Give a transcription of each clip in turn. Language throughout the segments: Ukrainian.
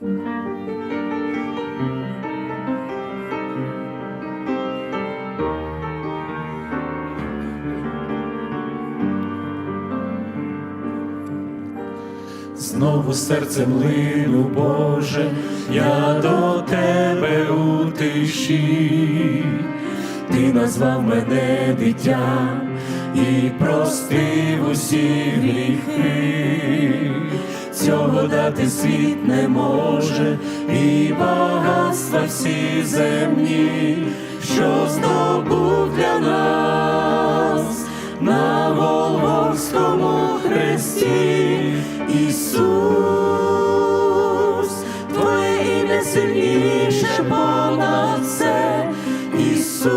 Знову серцем лину, Боже, я до тебе у тиші, ти назвав мене дитя і простив усі гріхи, цього дати світ не може, і багатства всі земні, що здобув для нас на Голгофському хресті. Ісус, Твоє ім'я сильніше понад все, Ісус,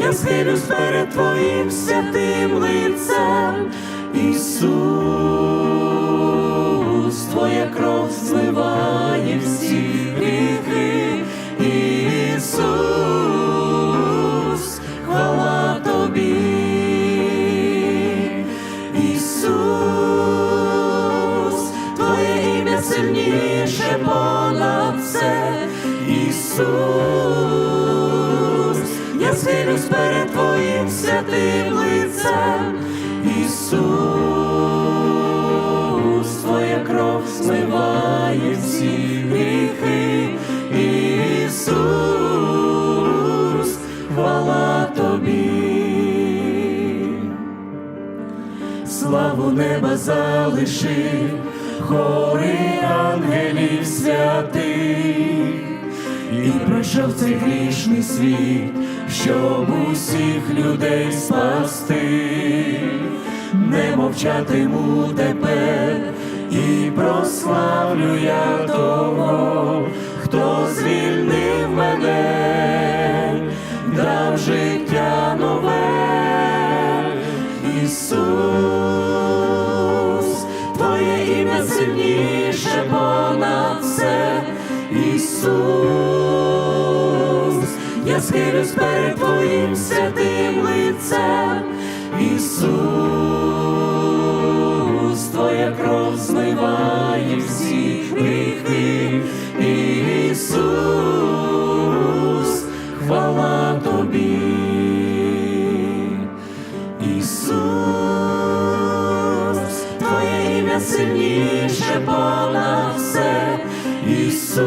я схилюсь перед Твоїм святим лицем, Ісус, Твоя кров зливає всі гріхи, Ісус, хвала Тобі. Ісус, Твоє ім'я сильніше понад все, Ісус, я схилюсь перед Твоїм святим лицем, Ісус, Твоя кров змиває всі гріхи, Ісус, хвала Тобі. Славу неба залишив, хори ангелів святих, і пройшов цей грішний світ, щоб усіх людей спасти, не мовчатиму тепер. І прославлю я того, хто звільнив мене, дав життя нове. Ісус, Твоє ім'я сильніше понад все, Ісус, я схилюсь перед Твоїм святим лицем, Ісус, Твоя кров змиває всі гріхи, Ісус, хвала Тобі. Ісус, Твоє ім'я сильніше понад все, Ісус,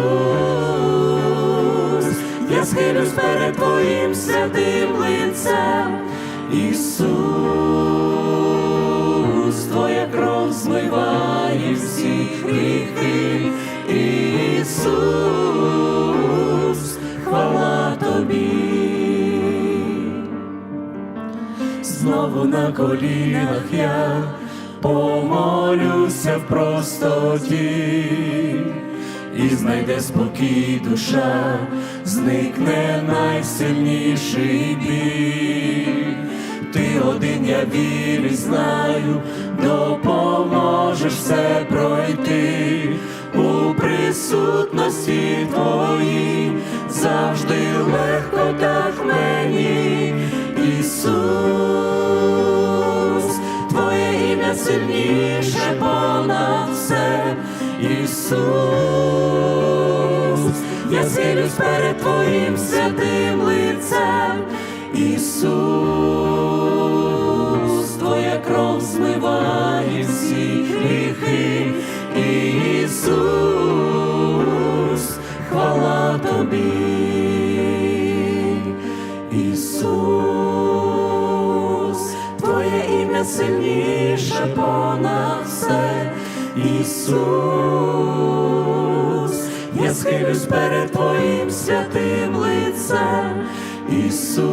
я схилюсь перед Твоїм святим лицем, Ісус, Твоя кров змиває всі гріхи, Ісус, хвала Тобі. Знову на колінах я помолюся в простоті, і знайде спокій душа, зникне найсильніший біль. Я вірю, знаю, допоможеш все пройти. У присутності Твоїй, завжди легко так мені, Ісус, Твоє ім'я сильніше понад все, Ісус, я схилюсь перед Твоїм святим лицем, Ісус, Ісус, Твоє ім'я сильніше понад все, Ісус, я схилюсь перед Твоїм святим лицем, Ісус,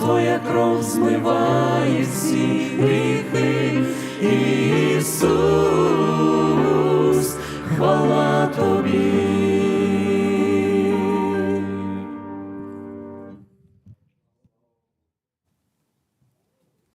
Твоя кров змиває всі гріхи, Ісус,